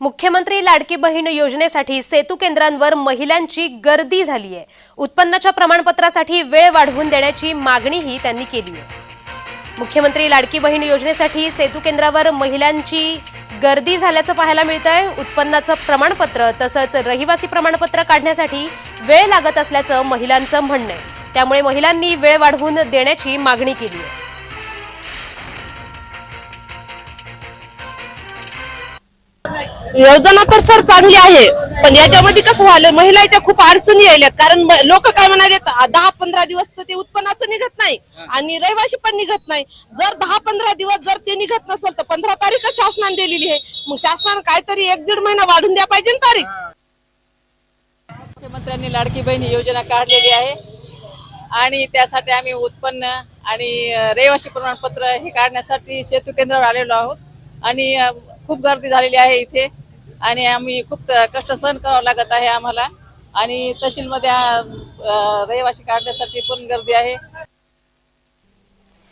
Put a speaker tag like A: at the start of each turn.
A: मुख्यमंत्री लाडकी बहीण योजनेसाठी सेतू केंद्रांवर महिलांची गर्दी झाली आहे उत्पन्नाच्या प्रमाणपत्रासाठी वेळ वाढवून देण्याची मागणीही त्यांनी केली आहे. मुख्यमंत्री लाडकी बहीण योजनेसाठी सेतू केंद्रावर महिलांची गर्दी झाल्याचं पाहायला मिळतंय. उत्पन्नाचं प्रमाणपत्र तसंच रहिवासी प्रमाणपत्र काढण्यासाठी वेळ लागत असल्याचं महिलांचं म्हणणं आहे. त्यामुळे महिलांनी वेळ वाढवून देण्याची मागणी केली आहे.
B: योजना तर सर चांगली आहे. पण याच्यामध्ये कसं व्हायला महिलाच्या खूप अडचणी यायल्यात कारण लोक काय म्हणाले दहा पंधरा दिवस तर ते उत्पन्नाचं निघत नाही आणि रहिवाशी पण निघत नाही. जर दहा पंधरा दिवस जर ते निघत नसेल तर पंधरा तारीख शासनाने दिलेली आहे. मग शासनानं काहीतरी एक दीड महिना वाढून द्या पाहिजे ना तारीख.
C: मुख्यमंत्र्यांनी लाडकी बहीण योजना काढलेली आहे. आणि त्यासाठी आम्ही उत्पन्न आणि रहिवासी प्रमाणपत्र हे काढण्यासाठी सेतू केंद्रावर आलेलो आहोत. आणि खूप गर्दी झालेली आहे इथे. आणि आम्ही खूप कष्ट सहन करावं लागत आहे आम्हाला. आणि तहसीलमध्ये रहिवासी काढण्यासाठी पण गर्दी आहे.